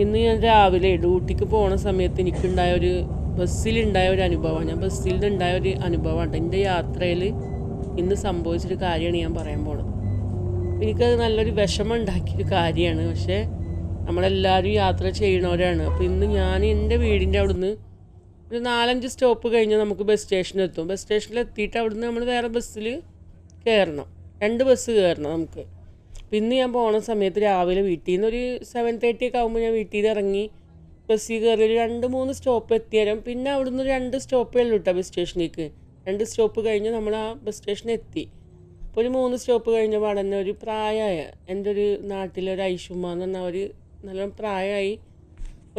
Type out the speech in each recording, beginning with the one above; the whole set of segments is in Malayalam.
ഇന്ന് ഞാൻ രാവിലെ ഡ്യൂട്ടിക്ക് പോണ സമയത്ത് എനിക്കുണ്ടായ ഒരു ബസ്സിലുണ്ടായ ഒരു അനുഭവമാണ്. ഞാൻ ബസ്സിൽ ഉണ്ടായ ഒരു അനുഭവമാണ്. എന്റെ യാത്രയിൽ ഇന്ന് സംഭവിച്ചൊരു കാര്യമാണ് ഞാൻ പറയാൻ പോണത്. എനിക്കത് നല്ലൊരു വിഷമം ഉണ്ടാക്കിയൊരു കാര്യമാണ്. പക്ഷേ നമ്മളെല്ലാവരും യാത്ര ചെയ്യണവരാണ്. അപ്പോൾ ഇന്ന് ഞാൻ എന്റെ വീടിന്റെ അവിടുന്ന് ഒരു നാലഞ്ച് സ്റ്റോപ്പ് കഴിഞ്ഞാൽ നമുക്ക് ബസ് സ്റ്റേഷനിൽ എത്തും. ബസ് സ്റ്റേഷനിൽ എത്തിയിട്ട് അവിടുന്ന് നമ്മൾ വേറെ ബസ്സിൽ കയറണം. രണ്ട് ബസ് കയറണം നമുക്ക്. അപ്പം ഇന്ന് ഞാൻ പോണ സമയത്ത് രാവിലെ വീട്ടിൽ നിന്ന് ഒരു സെവൻ തേർട്ടി ഒക്കെ ആകുമ്പോൾ ഞാൻ വീട്ടിൽ നിന്ന് ഇറങ്ങി ബസ്സിൽ കയറി ഒരു രണ്ട് മൂന്ന് സ്റ്റോപ്പ് എത്തിയാലും പിന്നെ അവിടുന്ന് രണ്ട് സ്റ്റോപ്പേ ഉള്ളൂ കേട്ടോ ബസ് സ്റ്റേഷനിലേക്ക് രണ്ട് സ്റ്റോപ്പ് കഴിഞ്ഞ് നമ്മൾ ആ ബസ് സ്റ്റേഷനിൽ എത്തി. അപ്പോൾ ഒരു മൂന്ന് സ്റ്റോപ്പ് കഴിഞ്ഞ പാടന്നെ ഒരു പ്രായമായ എന്റെ ഒരു നാട്ടിലെ ഒരു ഐഷുമ്മ എന്ന് പറഞ്ഞാൽ ഒരു നല്ല പ്രായമായി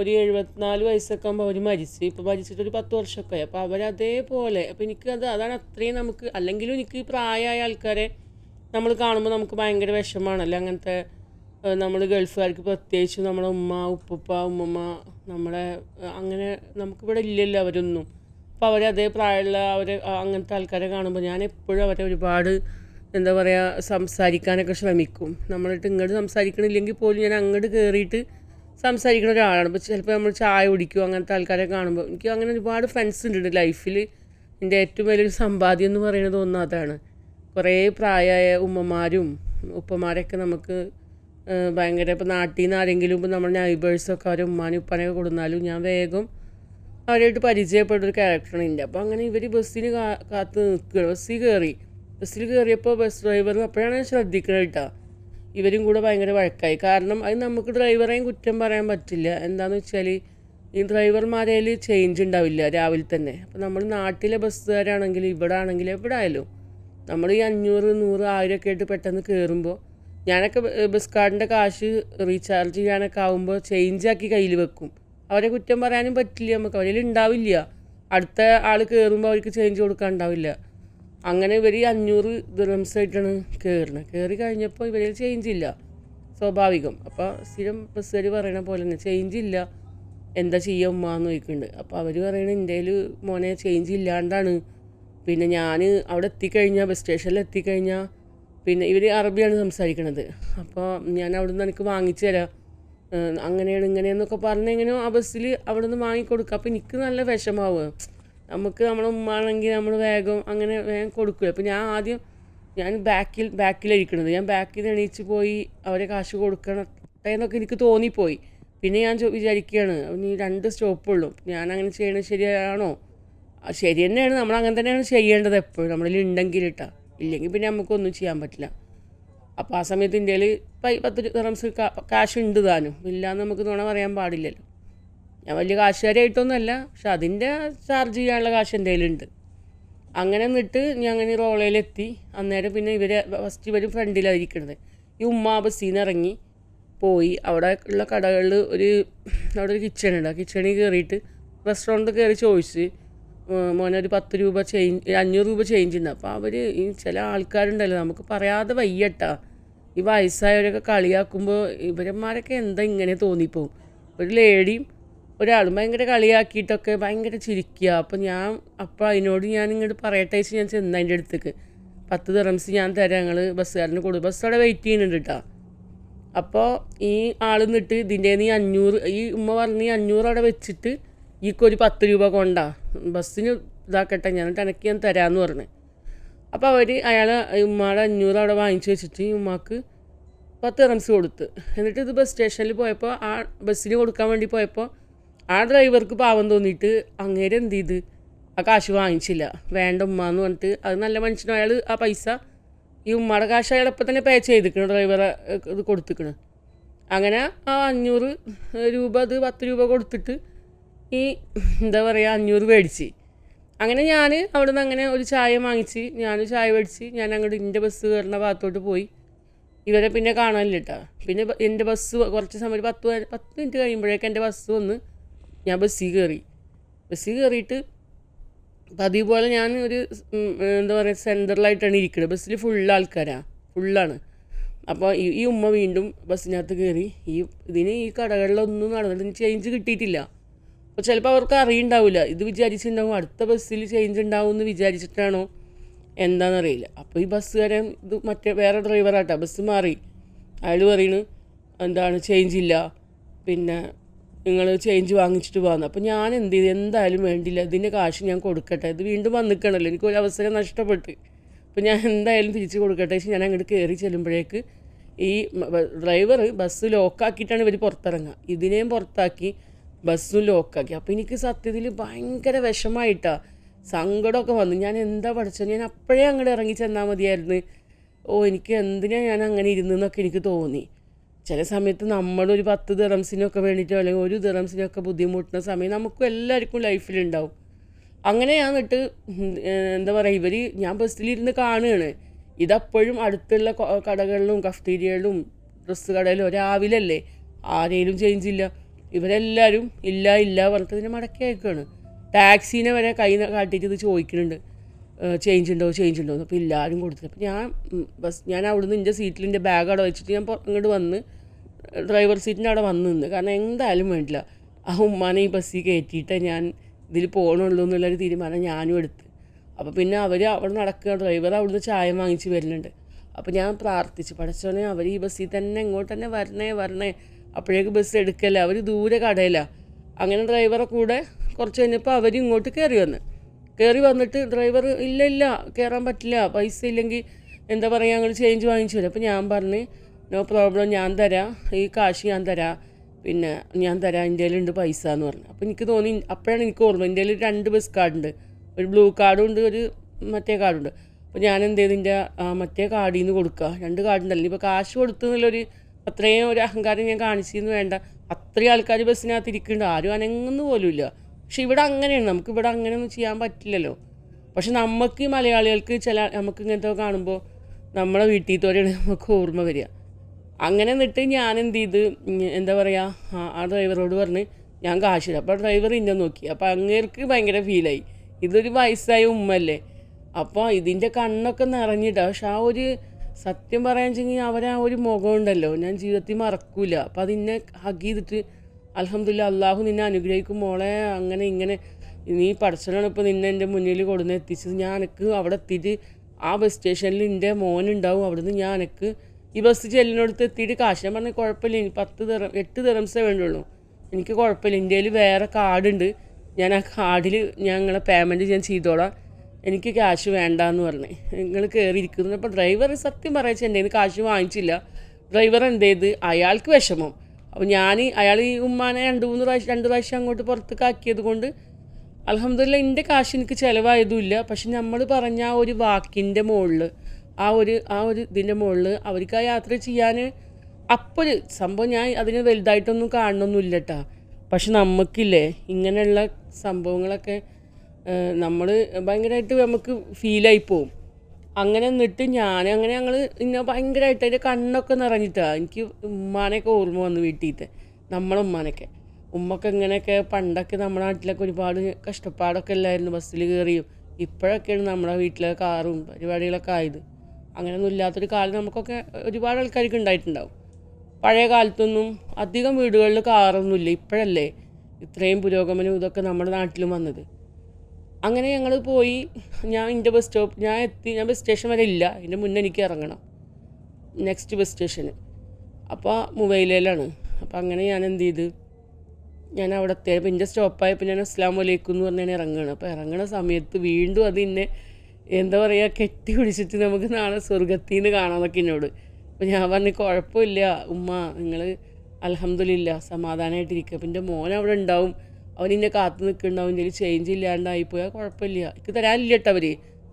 ഒരു എഴുപത്തിനാല് വയസ്സൊക്കെ ആകുമ്പോൾ അവർ മരിച്ച്. ഇപ്പോൾ മരിച്ചിട്ട് ഒരു പത്ത് വർഷമൊക്കെ ആയി. അപ്പോൾ അവരതേപോലെ. അപ്പോൾ എനിക്ക് അത് അതാണ് അത്രയും നമുക്ക് അല്ലെങ്കിലും എനിക്ക് പ്രായമായ ആൾക്കാരെ നമ്മൾ കാണുമ്പോൾ നമുക്ക് ഭയങ്കര വിഷമമാണല്ലോ അങ്ങനത്തെ നമ്മൾ ഗൾഫുകാർക്ക് പ്രത്യേകിച്ച് നമ്മളെ ഉമ്മ ഉപ്പുപ്പ ഉമ്മമ്മ നമ്മളെ അങ്ങനെ നമുക്കിവിടെ ഇല്ലല്ലോ അവരൊന്നും. അപ്പോൾ അവർ അതേ പ്രായമുള്ള അവർ അങ്ങനത്തെ ആൾക്കാരെ കാണുമ്പോൾ ഞാൻ എപ്പോഴും അവരെ ഒരുപാട് എന്താ പറയുക സംസാരിക്കാനൊക്കെ ശ്രമിക്കും. നമ്മളിട്ട് ഇങ്ങോട്ട് സംസാരിക്കണില്ലെങ്കിൽ പോലും ഞാൻ അങ്ങോട്ട് കയറിയിട്ട് സംസാരിക്കുന്ന ഒരാളാണ്. ഇപ്പോൾ ചിലപ്പോൾ നമ്മൾ ചായ കുടിക്കും അങ്ങനത്തെ ആൾക്കാരെ കാണുമ്പോൾ എനിക്ക് അങ്ങനെ ഒരുപാട് ഫ്രണ്ട്സ് ഉണ്ട് ലൈഫിൽ എന്റെ ഏറ്റവും വലിയൊരു സമ്പാദ്യം എന്ന് പറയുന്നത് ഒന്ന് അതാണ് കുറേ പ്രായമായ ഉമ്മമാരും ഉപ്പമാരൊക്കെ നമുക്ക് ഭയങ്കര ഇപ്പോൾ നാട്ടിൽ നിന്ന് ആരെങ്കിലും ഇപ്പോൾ നമ്മുടെ നൈബേഴ്സൊക്കെ അവരെ ഉമ്മാനും ഉപ്പാനൊക്കെ കൊടുന്നാലും ഞാൻ വേഗം അവരായിട്ട് പരിചയപ്പെട്ട ഒരു ക്യാരക്ടറാണ് എന്റെ. അപ്പോൾ അങ്ങനെ ഇവർ ബസ്സിന് കാ കാത്ത് നിൽക്കുകയാണ്. ബസ്സിൽ കയറി ബസ്സിൽ കയറിയപ്പോൾ ബസ് ഡ്രൈവർ അപ്പോഴാണ് ശ്രദ്ധിക്കുന്നത് കേട്ടോ. ഇവരും കൂടെ ഭയങ്കര വഴക്കായി. കാരണം അത് നമുക്ക് ഡ്രൈവറെയും കുറ്റം പറയാൻ പറ്റില്ല. എന്താണെന്ന് വെച്ചാൽ ഈ ഡ്രൈവർമാരേൽ ചേഞ്ച് ഉണ്ടാവില്ല രാവിലെ തന്നെ. അപ്പോൾ നമ്മൾ നാട്ടിലെ ബസ്സുകാരാണെങ്കിൽ ഇവിടെ ആണെങ്കിൽ എവിടെ ആയാലും നമ്മൾ ഈ അഞ്ഞൂറ് നൂറ് ആയിരം ഒക്കെ ആയിട്ട് പെട്ടെന്ന് കയറുമ്പോൾ ഞാനൊക്കെ ബസ് കാർഡിന്റെ കാശ് റീചാർജ് ചെയ്യാനൊക്കെ ആകുമ്പോൾ ചേഞ്ച് ആക്കി കയ്യിൽ വെക്കും. അവരെ കുറ്റം പറയാനും പറ്റില്ല നമുക്ക്. അവരിൽ ഉണ്ടാവില്ല അടുത്ത ആൾ കയറുമ്പോൾ അവർക്ക് ചേഞ്ച് കൊടുക്കാൻ ഉണ്ടാവില്ല അങ്ങനെ ഇവർ അഞ്ഞൂറ് ദിറംസ് ആയിട്ടാണ് കയറുന്നത് കയറി കഴിഞ്ഞപ്പോൾ ഇവരിൽ ചേഞ്ച് ഇല്ല. സ്വാഭാവികം. അപ്പോൾ സ്ഥിരം ബസ്സുകാർ പറയണ പോലെ തന്നെ ചേഞ്ച് ഇല്ല. എന്താ എന്ന് ചോദിക്കുന്നുണ്ട് അപ്പോൾ അവർ പറയണത് എന്റെ മോനെ ചേഞ്ച് ഇല്ലാണ്ടാണ് പിന്നെ ഞാൻ അവിടെ എത്തിക്കഴിഞ്ഞാൽ ബസ് സ്റ്റേഷനിൽ എത്തിക്കഴിഞ്ഞാൽ പിന്നെ ഇവർ അറബിയാണ് സംസാരിക്കണത്. അപ്പോൾ ഞാൻ അവിടെ നിന്ന് എനിക്ക് വാങ്ങിച്ചു തരാം. അങ്ങനെയാണ് ഇങ്ങനെയെന്നൊക്കെ പറഞ്ഞ് ആ ബസ്സിൽ അവിടെ നിന്ന് വാങ്ങിക്കൊടുക്കുക അപ്പോൾ എനിക്ക് നല്ല വിഷമാവുക നമുക്ക് നമ്മുടെ ഉമ്മാണെങ്കിൽ നമ്മൾ വേഗം അങ്ങനെ വേഗം കൊടുക്കുക അപ്പോൾ ഞാൻ ആദ്യം ഞാൻ ബാക്കിൽ ബാക്കിലിരിക്കണത് ഞാൻ ബാക്കിൽ നിന്ന് എണീച്ച് പോയി അവരെ കാശ് കൊടുക്കണം എന്നൊക്കെ എനിക്ക് തോന്നിപ്പോയി. പിന്നെ ഞാൻ വിചാരിക്കുകയാണ് ഇനി രണ്ട് സ്റ്റോപ്പുള്ളൂ ഞാൻ അങ്ങനെ ചെയ്യണത് ശരിയാണോ? ശരി തന്നെയാണ്. നമ്മൾ അങ്ങനെ തന്നെയാണ് ചെയ്യേണ്ടത് എപ്പോഴും. നമ്മളിൽ ഉണ്ടെങ്കിൽ ഇട്ടാ. ഇല്ലെങ്കിൽ പിന്നെ നമുക്കൊന്നും ചെയ്യാൻ പറ്റില്ല. അപ്പോൾ ആ സമയത്ത് ഇന്ത്യയിൽ പത്ത് റംസ് കാശ് ഉണ്ട് താനും. ഇല്ലയെന്ന് നമുക്ക് നുണ പറയാൻ പാടില്ലല്ലോ. ഞാൻ വലിയ കാശുകാരായിട്ടൊന്നുമല്ല പക്ഷെ അതിന്റെ ചാർജ് ചെയ്യാനുള്ള കാശ് എന്റെ ഉണ്ട്. അങ്ങനെ നിന്നിട്ട് ഞാൻ അങ്ങനെ റോളയിലെത്തി. അന്നേരം പിന്നെ ഇവർ ഫസ്റ്റ് ഇവർ ഫ്രണ്ടിലായിരിക്കണത് ഈ ഉമ്മ ബസ്സിൽ ഇറങ്ങി പോയി. അവിടെ ഉള്ള കടകളിൽ ഒരു അവിടെ ഒരു കിച്ചൺ ഉണ്ട്. ആ കിച്ചണിൽ കയറിയിട്ട് റെസ്റ്റോറന്റ് കയറി ചോദിച്ച് "മോ- മോനെ ഒരു പത്ത് രൂപ ചേഞ്ച് അഞ്ഞൂറ് രൂപ ചേഞ്ച് ഉണ്ട്. അപ്പോൾ അവർ ഈ ചില ആൾക്കാരുണ്ടല്ലോ നമുക്ക് പറയാതെ വയ്യട്ടാ. ഈ വയസ്സായവരൊക്കെ കളിയാക്കുമ്പോൾ ഇവരന്മാരൊക്കെ എന്താ ഇങ്ങനെ തോന്നിപ്പോവും? ഒരു ലേഡിയും ഒരാളും ഭയങ്കര കളിയാക്കിയിട്ടൊക്കെ ഭയങ്കര ചിരിക്കുക അപ്പോൾ ഞാൻ അപ്പോൾ അതിനോട് ഞാൻ ഇങ്ങോട്ട് പറയട്ടെ വെച്ച് ഞാൻ ചെന്ന് അതിന്റെ അടുത്തേക്ക്. പത്ത് ദിറംസ് ഞാൻ തരാം ഞങ്ങൾ ബസ്സുകാരന് കൊടുക്കും ബസ് അവിടെ വെയിറ്റ് ചെയ്യുന്നുണ്ട് കേട്ടോ അപ്പോൾ ഈ ആൾ നിന്നിട്ട് ഇതിന്റെ നീ അഞ്ഞൂറ് ഈ ഉമ്മ പറഞ്ഞ് അഞ്ഞൂറ് അവിടെ വെച്ചിട്ട് ഈക്കൊരു പത്ത് രൂപ കൊണ്ടാ. ബസ്സിന് ഇതാക്കട്ടെ ഞാൻ എന്നിട്ട് ഞാൻ തരാമെന്ന് പറഞ്ഞു. അപ്പോൾ അവർ അയാൾ ഉമ്മയുടെ അഞ്ഞൂറ് അവിടെ വാങ്ങിച്ചു വെച്ചിട്ട് ഉമ്മാക്ക് പത്ത് റംസ് കൊടുത്ത്. എന്നിട്ട് ഇത് ബസ് സ്റ്റേഷനിൽ പോയപ്പോൾ ആ ബസ്സിന് കൊടുക്കാൻ വേണ്ടി പോയപ്പോൾ ആ ഡ്രൈവർക്ക് പാവം തോന്നിയിട്ട് അങ്ങേരെ എന്ത് ചെയ്ത്? ആ കാശ് വാങ്ങിച്ചില്ല. വേണ്ട ഉമ്മ എന്ന് പറഞ്ഞിട്ട് അത് നല്ല മനുഷ്യനും അയാൾ ആ പൈസ ഈ ഉമ്മയുടെ കാശ് അയാൾ ഇപ്പം തന്നെ പേ ചെയ്തിക്കണം ഡ്രൈവറെ ഇത് കൊടുത്തിക്കണം അങ്ങനെ ആ അഞ്ഞൂറ് രൂപ അത് പത്ത് രൂപ കൊടുത്തിട്ട് ഈ എന്താ പറയുക അഞ്ഞൂറ് മേടിച്ച് അങ്ങനെ ഞാൻ അവിടെ നിന്ന് അങ്ങനെ ഒരു ചായ വാങ്ങിച്ച് ഞാൻ ചായ മേടിച്ച് ഞാൻ അങ്ങോട്ട് എന്റെ ബസ് കയറുന്ന ഭാഗത്തോട്ട് പോയി. ഇവരെ പിന്നെ കാണാനില്ല കേട്ടോ പിന്നെ എന്റെ ബസ് കുറച്ച് സമയം ഒരു പത്ത് പത്ത് മിനിറ്റ് കഴിയുമ്പോഴേക്കും എന്റെ ബസ് വന്ന് ഞാൻ ബസ്സിൽ കയറി ബസ്സിൽ കയറിയിട്ട് പതിവ് പോലെ ഞാൻ ഒരു എന്താ പറയുക സെന്ററിലായിട്ടാണ് ഇരിക്കുന്നത് ബസ്സിൽ ഫുൾ ആൾക്കാരാണ് ഫുള്ളാണ് അപ്പോൾ ഈ ഉമ്മ വീണ്ടും ബസ്സിനകത്ത് കയറി ഈ ഇതിന് ഈ കടകളിലൊന്നും നടന്നിട്ട് ചേഞ്ച് കിട്ടിയിട്ടില്ല. ചിലപ്പോൾ അവർക്ക് അറിയുണ്ടാവില്ല ഇത് വിചാരിച്ചിട്ടുണ്ടാവും അടുത്ത ബസ്സിൽ ചേഞ്ച് ഉണ്ടാവും എന്ന് വിചാരിച്ചിട്ടാണോ? എന്താണെന്നറിയില്ല അപ്പോൾ ഈ ബസ്സുകാരൻ ഇത് മറ്റേ വേറെ ഡ്രൈവറാട്ടോ ബസ് മാറി. അയാൾ പറയുന്നു എന്താണ് ചേഞ്ച് ഇല്ല. പിന്നെ നിങ്ങൾ ചേഞ്ച് വാങ്ങിച്ചിട്ട് പോകുന്നു അപ്പോൾ ഞാൻ എന്ത് ചെയ്തു? എന്തായാലും വേണ്ടില്ല. ഇതിന്റെ കാശ് ഞാൻ കൊടുക്കട്ടെ. ഇത് വീണ്ടും വന്നിക്കണല്ലോ. എനിക്ക് ഒരു അവസരം നഷ്ടപ്പെട്ട്. അപ്പോൾ ഞാൻ എന്തായാലും തിരിച്ച് കൊടുക്കട്ടെ. പക്ഷേ ഞാൻ അങ്ങോട്ട് കയറി ചെല്ലുമ്പോഴേക്ക് ഈ ഡ്രൈവർ ബസ് ലോക്കാക്കിയിട്ടാണ് ഇവർ പുറത്തിറങ്ങുക ഇതിനെയും പുറത്താക്കി ബസ്സും ലോക്കാക്കി. അപ്പോൾ എനിക്ക് സത്യത്തിൽ ഭയങ്കര വിഷമായിട്ടാണ് സങ്കടമൊക്കെ വന്നു. ഞാൻ എന്താ പഠിച്ചത്? ഞാൻ അപ്പോഴേ അങ്ങോട്ട് ഇറങ്ങി ചെന്നാൽ മതിയായിരുന്നു. ഓ എനിക്ക് എന്തിനാ ഞാൻ അങ്ങനെ ഇരുന്നെന്നൊക്കെ എനിക്ക് തോന്നി. ചില സമയത്ത് നമ്മളൊരു പത്ത് ദിറംസിനൊക്കെ വേണ്ടിയിട്ടോ അല്ലെങ്കിൽ ഒരു ദിറംസിനൊക്കെ ബുദ്ധിമുട്ടുന്ന സമയം നമുക്കും എല്ലാവർക്കും ലൈഫിലുണ്ടാവും. അങ്ങനെ ഞാൻ എന്നിട്ട് എന്താ പറയുക ഇവർ ഞാൻ ബസ്സിലിരുന്ന് കാണുകയാണ്. ഇതപ്പോഴും അടുത്തുള്ള കടകളിലും കഫ്റ്റീരിയകളിലും ഡ്രസ്സ് കടയിലും രാവിലെ അല്ലേ ആരെയും ചേഞ്ച് ഇല്ല. ഇവരെല്ലാവരും ഇല്ല ഇല്ല പറഞ്ഞിട്ട് ഇതിനെ മടക്കി അയക്കുകയാണ്. ടാക്സീനെ വരെ കൈ കാട്ടിയിട്ട് ഇത് ചോദിക്കുന്നുണ്ട്. ചേഞ്ച് ഉണ്ടോ ചേഞ്ച് ഉണ്ടോ എന്ന്. അപ്പോൾ എല്ലാവരും കൊടുത്തില്ല. അപ്പോൾ ഞാൻ ബസ് ഞാൻ അവിടുന്ന് എന്റെ സീറ്റിൽ എന്റെ ബാഗ് അവിടെ വെച്ചിട്ട് ഞാൻ ഇങ്ങോട്ട് വന്ന് ഡ്രൈവർ സീറ്റിന്റെ അവിടെ വന്ന് നിന്ന്. കാരണം എന്തായാലും വേണ്ടില്ല. ആ ഉമ്മാനെ ഈ ബസ്സിൽ കയറ്റിയിട്ട് ഞാൻ ഇതിൽ പോകണുള്ളൂ എന്നുള്ളൊരു തീരുമാനം ഞാനും എടുത്ത്. അപ്പോൾ പിന്നെ അവർ അവിടെ നടക്കുക ഡ്രൈവർ അവിടുന്ന് ചായ വാങ്ങിച്ച് വരുന്നുണ്ട്. അപ്പോൾ ഞാൻ പ്രാർത്ഥിച്ചു. പഠിച്ചോനെ അവർ ഈ ബസ്സിൽ തന്നെ ഇങ്ങോട്ട് തന്നെ വരണേ വരണേ. അപ്പോഴേക്ക് ബസ് എടുക്കല്ല അവർ ദൂരെ കടയിലാണ് അങ്ങനെ ഡ്രൈവറെ കൂടെ കുറച്ച് കഴിഞ്ഞപ്പോൾ അവർ ഇങ്ങോട്ട് കയറി വന്ന്. കയറി വന്നിട്ട് ഡ്രൈവർ ഇല്ല ഇല്ല കയറാൻ പറ്റില്ല പൈസ ഇല്ലെങ്കിൽ എന്താ പറയുക ഞങ്ങൾ ചേഞ്ച് വാങ്ങിച്ചു വരും. അപ്പോൾ ഞാൻ പറഞ്ഞ് നോ പ്രോബ്ലം ഞാൻ തരാം ഈ കാശ് ഞാൻ തരാം. പിന്നെ ഞാൻ തരാം ഇന്ത്യയിലുണ്ട് പൈസ എന്ന് പറഞ്ഞു. അപ്പോൾ എനിക്ക് തോന്നി അപ്പോഴാണ് എനിക്ക് ഓർമ്മ ഇന്ത്യയിൽ രണ്ട് ബസ് കാർഡുണ്ട് ഒരു ബ്ലൂ കാർഡും ഉണ്ട് ഒരു മറ്റേ കാർഡുണ്ട് അപ്പോൾ ഞാൻ എന്ത് ചെയ്തു മറ്റേ കാർഡിൽ നിന്ന് കൊടുക്കുക രണ്ട് കാർഡുണ്ടല്ലോ ഇപ്പോൾ കാശ് കൊടുത്തു അത്രയും ഒരു അഹങ്കാരം ഞാൻ കാണിച്ചെന്ന് വേണ്ട. അത്രയും ആൾക്കാർ ബസ്സിനകത്ത് ഇരിക്കുന്നുണ്ട് ആരും അനങ്ങുന്നു പോലുമില്ല. പക്ഷെ ഇവിടെ അങ്ങനെയാണ്. നമുക്ക് ഇവിടെ അങ്ങനെയൊന്നും ചെയ്യാൻ പറ്റില്ലല്ലോ. പക്ഷെ നമുക്ക് ഈ മലയാളികൾക്ക് ചില നമുക്ക് ഇങ്ങനത്തെ കാണുമ്പോൾ നമ്മളെ വീട്ടിൽ തോരെയാണ് നമുക്ക് ഓർമ്മ വരിക. അങ്ങനെ നിന്നിട്ട് ഞാൻ എന്ത് ചെയ്ത്? എന്താ പറയുക ആ ഡ്രൈവറോട് പറഞ്ഞ് ഞാൻ കാശ് തരാം. അപ്പോൾ ഡ്രൈവർ ഇന്നെ നോക്കി. അപ്പോൾ അങ്ങേർക്ക് ഭയങ്കര ഫീലായി ഇതൊരു വയസ്സായ ഉമ്മല്ലേ? അപ്പോൾ ഇതിന്റെ കണ്ണൊക്കെ നിറഞ്ഞിട്ട്. പക്ഷെ ആ ഒരു സത്യം പറയാൻ അവരാ ആ ഒരു മുഖമുണ്ടല്ലോ ഞാൻ ജീവിതത്തിൽ മറക്കൂല. അപ്പോൾ അതിനെ ഹഗ് ചെയ്തിട്ട് അലഹമില്ല അള്ളാഹു നിന്നെ അനുഗ്രഹിക്കും മോളെ. അങ്ങനെ ഇങ്ങനെ നീ പഠിച്ചാണ് ഇപ്പോൾ നിന്നെ എന്റെ മുന്നിൽ കൊടുന്ന് എത്തിച്ചത്. ഞാൻ എനിക്ക് അവിടെ എത്തിയിട്ട് ആ ബസ് സ്റ്റേഷനിൽ എന്റെ മോനുണ്ടാവും അവിടുന്ന് ഞാൻ എനിക്ക് ഈ ബസ് ചെല്ലിനടുത്ത് എത്തിയിട്ട് കാശ് ഞാൻ പറഞ്ഞ കുഴപ്പമില്ല. എനിക്ക് പത്ത് തെറ എട്ട് തെറംസേ വേണ്ടുള്ളൂ. എനിക്ക് കുഴപ്പമില്ല. ഇന്ത്യയിൽ വേറെ കാർഡുണ്ട്. ഞാൻ ആ കാർഡിൽ ഞങ്ങളെ പേയ്മെന്റ് ഞാൻ ചെയ്തോളാം. എനിക്ക് ക്യാഷ് വേണ്ട എന്ന് പറഞ്ഞ്. നിങ്ങൾ കയറിയിരിക്കുന്നു അപ്പോൾ ഡ്രൈവർ സത്യം പറയാച്ച എന്റെ കാശ് വാങ്ങിച്ചില്ല. ഡ്രൈവർ എന്ത് ചെയ്ത്? അയാൾക്ക് വിഷമം. അപ്പോൾ ഞാൻ അയാൾ ഈ ഉമ്മാനെ രണ്ട് മൂന്ന് പ്രാവശ്യം രണ്ട് പ്രാവശ്യം അങ്ങോട്ട് പുറത്തേക്ക് ആക്കിയത് കൊണ്ട് അലഹമില്ല എന്റെ കാശ് എനിക്ക് ചിലവായതുമില്ല. പക്ഷെ നമ്മൾ പറഞ്ഞ ആ ഒരു വാക്കിന്റെ മുകളിൽ ആ ഒരു ആ ഒരു ഇതിന്റെ മുകളിൽ അവർക്ക് ആ യാത്ര ചെയ്യാൻ അപ്പോൾ സംഭവം ഞാൻ അതിന് വലുതായിട്ടൊന്നും കാണണമെന്നില്ല കേട്ടാ പക്ഷെ നമുക്കില്ലേ ഇങ്ങനെയുള്ള സംഭവങ്ങളൊക്കെ നമ്മൾ ഭയങ്കരമായിട്ട് നമുക്ക് ഫീലായി പോവും. അങ്ങനെ നിന്നിട്ട് ഞാൻ അങ്ങനെ ഞങ്ങൾ ഇന്ന ഭയങ്കരമായിട്ട് അതിന്റെ കണ്ണൊക്കെ നിറഞ്ഞിട്ടാണ് എനിക്ക് ഉമ്മാനെയൊക്കെ ഓർമ്മ വന്നു വീട്ടിലത്തെ നമ്മളെ ഉമ്മാനൊക്കെ ഉമ്മക്ക് ഇങ്ങനെയൊക്കെ പണ്ടൊക്കെ നമ്മുടെ നാട്ടിലൊക്കെ ഒരുപാട് കഷ്ടപ്പാടൊക്കെ അല്ലായിരുന്നു ബസ്സിൽ കയറിയും ഇപ്പോഴൊക്കെയാണ് നമ്മുടെ വീട്ടിലെ കാറും പരിപാടികളൊക്കെ ആയത്. അങ്ങനെയൊന്നും ഇല്ലാത്തൊരു കാലം നമുക്കൊക്കെ ഒരുപാട് ആൾക്കാർക്ക് ഉണ്ടായിട്ടുണ്ടാവും. പഴയ കാലത്തൊന്നും അധികം വീടുകളിൽ കാറൊന്നുമില്ല. ഇപ്പോഴല്ലേ ഇത്രയും പുരോഗമനം ഇതൊക്കെ നമ്മുടെ നാട്ടിലും വന്നത്. അങ്ങനെ ഞങ്ങൾ പോയി. ഞാൻ എന്റെ ബസ് സ്റ്റോപ്പ് ഞാൻ എത്തി ഞാൻ ബസ് സ്റ്റേഷൻ വരെ ഇല്ല. അതിന്റെ മുന്നേ എനിക്ക് ഇറങ്ങണം. നെക്സ്റ്റ് ബസ് സ്റ്റേഷന് അപ്പോൾ മൊബൈലിലാണ്. അപ്പോൾ അങ്ങനെ ഞാൻ എന്ത് ചെയ്ത്? ഞാൻ അവിടെ എത്തിയപ്പോൾ എന്റെ സ്റ്റോപ്പായപ്പോൾ ഞാൻ അസ്ലാം വലൈക്കും എന്ന് പറഞ്ഞാൽ ഇറങ്ങുകയാണ് അപ്പോൾ ഇറങ്ങണ സമയത്ത് വീണ്ടും അത് എന്നെ എന്താ പറയുക കെട്ടി പിടിച്ചിട്ട് നമുക്ക് നാളെ സ്വർഗത്തിൽ നിന്ന് കാണാമെന്നൊക്കെ എന്നോട് അപ്പോൾ ഞാൻ പറഞ്ഞു കുഴപ്പമില്ല. ഉമ്മ നിങ്ങൾ അലഹമില്ല സമാധാനമായിട്ടിരിക്കുക അപ്പം എന്റെ മോൻ അവിടെ ഉണ്ടാവും. അവൻ ഇന്നെ കാത്തു നിൽക്കുന്നുണ്ടാവും ഇതിൽ ചേഞ്ച് ഇല്ലാണ്ടായി പോയാൽ കുഴപ്പമില്ല. എനിക്ക് തരാനില്ല കേട്ടോ അവർ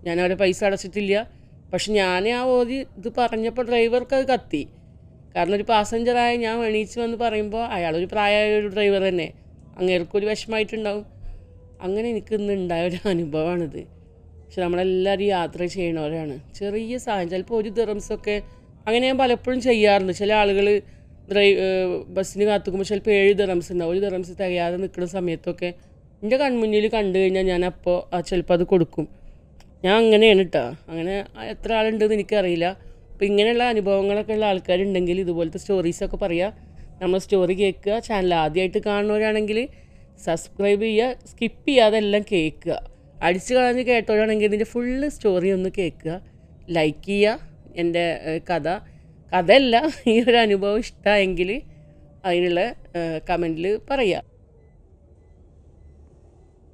ഞാൻ അവരെ പൈസ അടച്ചിട്ടില്ല. പക്ഷെ ഞാൻ ആ ഓതി ഇത് പറഞ്ഞപ്പോൾ ഡ്രൈവർക്ക് അത് കത്തി. കാരണം ഒരു പാസഞ്ചറായ ഞാൻ എണീച്ച് വന്ന് പറയുമ്പോൾ അയാളൊരു പ്രായമായ ഒരു ഡ്രൈവർ തന്നെ. അങ്ങേർക്കൊരു വിഷമമായിട്ടുണ്ടാവും. അങ്ങനെ എനിക്ക് ഇന്ന് ഉണ്ടായ ഒരു അനുഭവമാണിത്. പക്ഷെ നമ്മളെല്ലാവരും യാത്ര ചെയ്യണവരാണ്. ചെറിയ സാഹചര്യം ചിലപ്പോൾ ഒരു ദിറംസൊക്കെ അങ്ങനെ ഞാൻ പലപ്പോഴും ചെയ്യാറുണ്ട്. ചില ആളുകൾ ഡ്രൈവ് ബസ്സിന് കാത്തുക്കുമ്പോൾ ചിലപ്പോൾ ഏഴ് ദിറംസ് ഉണ്ടാവും ഒരു ദിറംസ് തികയാതെ നിൽക്കുന്ന സമയത്തൊക്കെ എന്റെ കൺമുന്നിൽ കണ്ടു കഴിഞ്ഞാൽ ഞാൻ അപ്പോൾ ആ ചിലപ്പോൾ അത് കൊടുക്കും. ഞാൻ അങ്ങനെയാണ് കേട്ടോ അങ്ങനെ എത്ര ആളുണ്ടെന്ന് എനിക്കറിയില്ല. അപ്പോൾ ഇങ്ങനെയുള്ള അനുഭവങ്ങളൊക്കെ ഉള്ള ആൾക്കാരുണ്ടെങ്കിൽ ഇതുപോലത്തെ സ്റ്റോറീസൊക്കെ പറയുക നമ്മൾ സ്റ്റോറി കേൾക്കുക ചാനൽ ആദ്യമായിട്ട് കാണുന്നവരാണെങ്കിൽ സബ്സ്ക്രൈബ് ചെയ്യുക സ്കിപ്പ് ചെയ്യാതെ എല്ലാം കേൾക്കുക. അടിച്ചു കളഞ്ഞ് കേട്ടവരാണെങ്കിൽ ഇതിന്റെ ഫുള്ള് സ്റ്റോറി ഒന്ന് കേൾക്കുക. ലൈക്ക് ചെയ്യുക എന്റെ കഥ. കഥയല്ല ഈ ഒരു അനുഭവം ഇഷ്ടമായെങ്കിൽ അതിനുള്ള കമന്റിൽ പറയുക